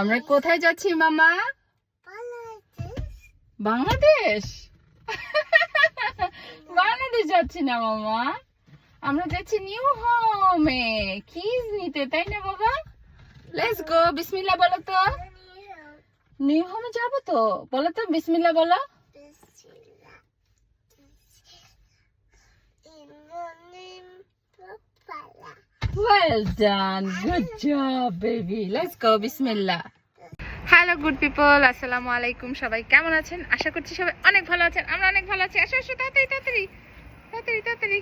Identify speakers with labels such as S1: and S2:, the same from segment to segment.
S1: আমরা কোথায় যাচ্ছি, মামা? বাংলাদেশ? বাংলাদেশ যাচ্ছি না, মামা। আমরা যাচ্ছি নিউ হোমে। কিজ নিতে, তাই না, বাবা? লেটস গো বিসমিল্লাহ বলো তো। নিউ হোমে যাব তো? বলো তো, বিসমিল্লাহ বলো। Well done. Good job, baby. Let's go. Bismillah. Hello good people আসসালামু আলাইকুম সবাই কেমন আছেন? আশা করছি সবাই অনেক ভালো আছেন। আমরা অনেক ভালো আছি। আসো আসো তাড়াতাড়ি তাড়াতাড়ি। তাড়াতাড়ি তাড়াতাড়ি।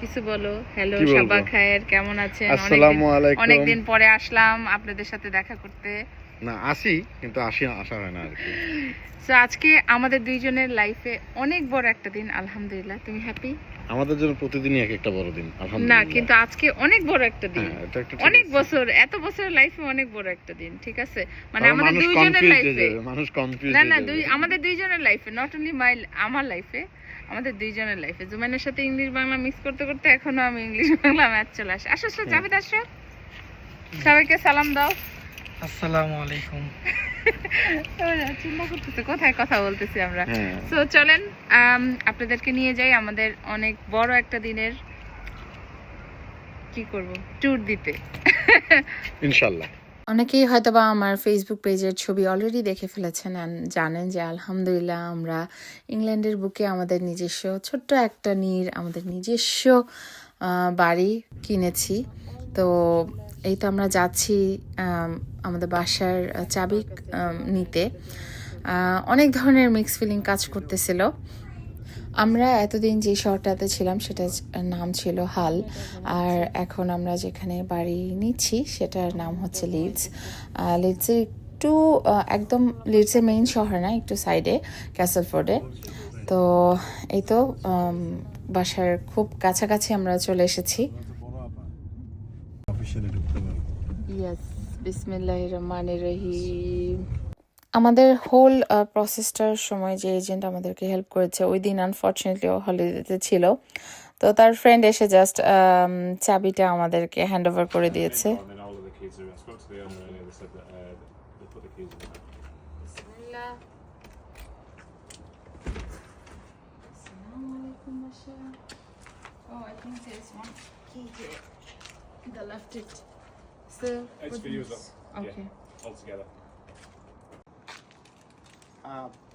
S1: কিছু বলো। হ্যালো? সাবা খায়ের কেমন আছেন?
S2: আসসালামু
S1: অনেকদিন পরে আসলাম আপনাদের সাথে দেখা করতে।
S2: না আসি কিন্তু আসি আসা হয় না আর কি।
S1: আজকে আমাদের দুইজনের লাইফে অনেক বড় একটা দিন আলহামদুলিল্লাহ। তুমি হ্যাপি
S2: আমাদের জন্য প্রতিদিনই এক একটা বড় দিন
S1: না কিন্তু আজকে অনেক বড় একটা দিন।
S2: হ্যাঁ,
S1: অনেক বছর এত বছর লাইফে অনেক বড় একটা দিন ঠিক আছে? মানে আমাদের দুইজনের লাইফে
S2: মানুষ কনফিউজ
S1: না না দুই আমাদের দুইজনের লাইফে নট অনলি মাই আমার লাইফে আমাদের দুইজনের লাইফে জুমানের সাথে ইংলিশ বাংলা মিক্স করতে করতে এখনও আমি ইংলিশ বাংলা ম্যাচ চলে আসে। আসো আসো যাবে আসো। সবাইকে সালাম দাও।
S3: আসসালামু আলাইকুম।
S1: ওরা চিন্তা করতেছে কোথায় কথা বলতেছি আমরা?
S2: হ্যাঁ।
S1: তো চলেন আপনাদেরকে নিয়ে যাই আমাদের অনেক বড় একটা দিনের কি করব? ট্যুর দিতে।
S2: ইনশাল্লাহ
S4: অনেকেই হয়তোবা আমার ফেসবুক পেজের ছবি অলরেডি দেখে ফেলেছেন জানেন যে আলহামদুলিল্লাহ আমরা ইংল্যান্ডের বুকে আমাদের নিজস্ব ছোট্ট একটা নীর আমাদের নিজস্ব আহ, বাড়ি কিনেছি। তো এই তো আমরা যাচ্ছি আমাদের বাসার চাবি নিতে। অনেক ধরনের মিক্স ফিলিং কাজ করতেছিল। আমরা এতদিন যে শহরটাতে ছিলাম সেটা নাম ছিল হাল। আর এখন আমরা যেখানে বাড়ি নিচ্ছি, সেটার নাম হচ্ছে লিডস। লিডসের একটু একদম লিডসের মেইন শহর না, একটু সাইডে ক্যাসেলফোর্ডে তো এই তো বাসার খুব কাছাকাছি আমরা চলে এসেছি।
S2: অফিসিয়ালি ঢুকতে পারব।
S1: ইয়েস রহিম
S4: আমাদের হোল প্রসেসটার সময় যে এজেন্ট আমাদেরকে হেল্প করেছে ওই দিন আনফর্চুনেটলি ও হলিডেতে ছিল। তো তার ফ্রেন্ড এসে জাস্ট চাবিটা আমাদেরকে হ্যান্ড ওভার করে দিয়েছে।
S5: Uh,
S1: Oh, I think there's one key here. The left it. So,
S5: It's for you as well.
S1: Okay.
S5: Yeah, all together.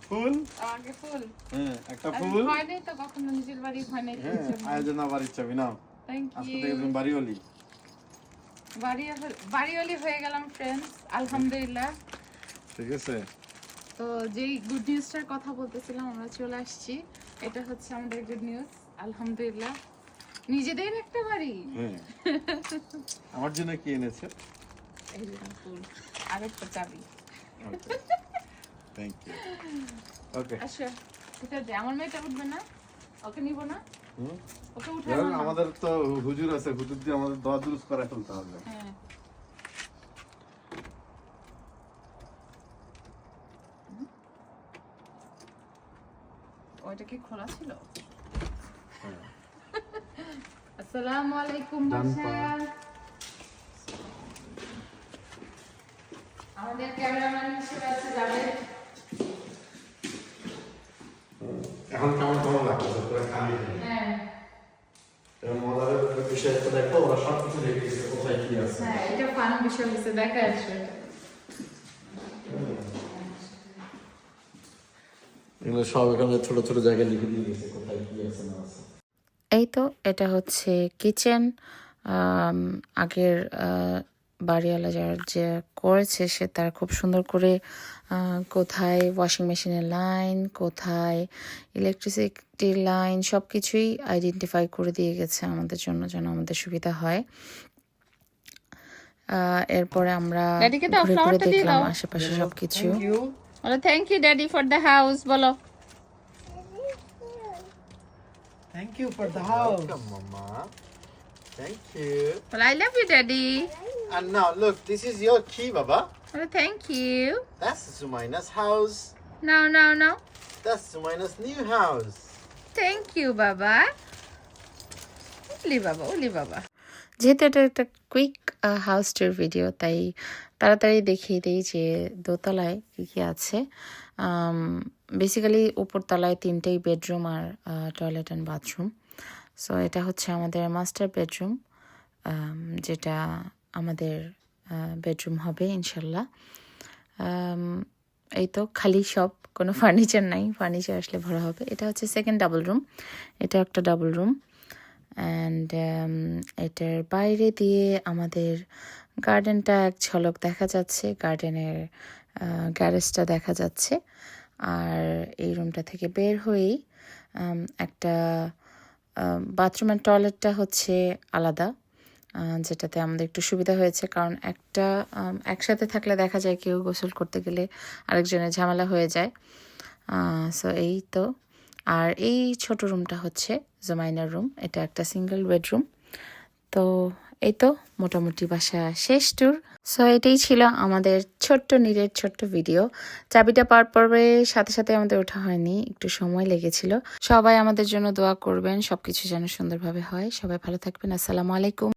S2: ফুল
S1: আগে ফুল
S2: হ্যাঁ একটা ফুল
S1: হয় নাই তো কখনো নিজের বাড়ি হয় নাই
S2: হ্যাঁ আয়োজন আবার চাবি নাও
S1: থ্যাংক
S2: আজকে থেকে তুমি বাড়ি হলি
S1: বাড়ি বাড়িওয়ালি হয়ে গেলাম ফ্রেন্ডস আলহামদুলিল্লাহ।
S2: ঠিক আছে।
S1: তো যেই গুড নিউজটার কথা বলতেছিলাম আমরা চলে আসছি। এটা হচ্ছে আমাদের গুড নিউজ আলহামদুলিল্লাহ। নিজেদের একটা বাড়ি?
S2: হ্যাঁ। আমার জন্য কি এনেছে?
S1: এই আর একটা চাবি।
S2: থ্যাংক ইউ ওকে
S1: আচ্ছা ঠিক আছে আমার মেয়েটা উঠবে না? ওকে নিব না? ওকে উঠাবো
S2: আমাদের তো হুজুর আছে হুজুর দিয়ে আমাদের দোয়া দুরুস করে ফেলতে হবে।
S1: হ্যাঁ। ওইটা কি খোলা ছিল? আসসালামু আলাইকুম আমাদের ক্যামেরাম্যান হিসেবে আছে যাবে
S2: এখন কেমন কেমন লাগছে পুরো খালি
S1: হ্যাঁ।
S2: এবং মজার বিষয় তো দেখো ওরা সব কিছু রেখে দিয়েছে কোথায় কি আছে।
S1: হ্যাঁ এটা ফান বিষয় হচ্ছে দেখা আসবে
S2: এগুলো সব এখানে ছোট ছোট জায়গায় লিখে দিয়ে গেছে কোথায় কি আছে না আছে।
S4: এই তো এটা হচ্ছে কিচেন আগের বাড়িওয়ালা যার যে করেছে সে তার খুব সুন্দর করে কোথায় ওয়াশিং মেশিনের লাইন কোথায় ইলেকট্রিসিটির লাইন সব কিছুই আইডেন্টিফাই করে দিয়ে গেছে আমাদের জন্য যেন আমাদের সুবিধা হয়। এরপরে আমরা ঘুরে ঘুরে দেখলাম আশেপাশে সবকিছু।
S1: Thank you daddy for the house বলো।
S3: Thank you for the house
S2: Welcome, Mama. Thank you.
S1: বলো I love you daddy
S2: And now look, this is your key, Baba.
S1: বলো thank you
S2: That's Sumaina's house.
S1: নাও নাও নাও
S2: That's Sumaina's new house.
S1: Thank you বাবা উলি বাবা উলি বাবা
S4: যেহেতু এটা একটা কুইক হাউস ট্যুর ভিডিও তাই তাড়াতাড়ি দেখিয়ে দিই যে দোতলায় কী কী আছে। বেসিক্যালি উপরতলায় তিনটেই বেডরুম আর টয়লেট অ্যান্ড বাথরুম সো এটা হচ্ছে আমাদের মাস্টার বেডরুম যেটা আমাদের বেডরুম হবে ইনশাল্লাহ। এই তো খালি সব, কোনো ফার্নিচার নাই ফার্নিচার আসলে ভরা হবে। এটা হচ্ছে সেকেন্ড ডাবল রুম এটা একটা ডাবল রুম অ্যান্ড এটার বাইরে দিয়ে আমাদের গার্ডেনটা এক ঝলক দেখা যাচ্ছে, গার্ডেনের গ্যারেজটা দেখা যাচ্ছে। আর এই রুমটা থেকে বের হয়েই একটা বাথরুম অ্যান্ড টয়লেটটা হচ্ছে আলাদা যেটাতে আমাদের একটু সুবিধা হয়েছে। কারণ একটা একসাথে থাকলে দেখা যায় কেউ গোসল করতে গেলে আরেকজনের ঝামেলা হয়ে যায়। সো এই তো। আর এই ছোট রুমটা হচ্ছে জোমাইনার রুম এটা একটা সিঙ্গেল বেডরুম তো এই তো মোটামুটি বাসা শেষ ট্যুর সো এটাই ছিল আমাদের ছোট্ট নীরের ছোট্ট ভিডিও চাবিটা পার পর্বে সাথে সাথে আমাদের ওঠা হয়নি, একটু সময় লেগেছিল। সবাই আমাদের জন্য দোয়া করবেন, সবকিছু যেন সুন্দরভাবে হয়। সবাই ভালো থাকবেন, আসসালামু আলাইকুম।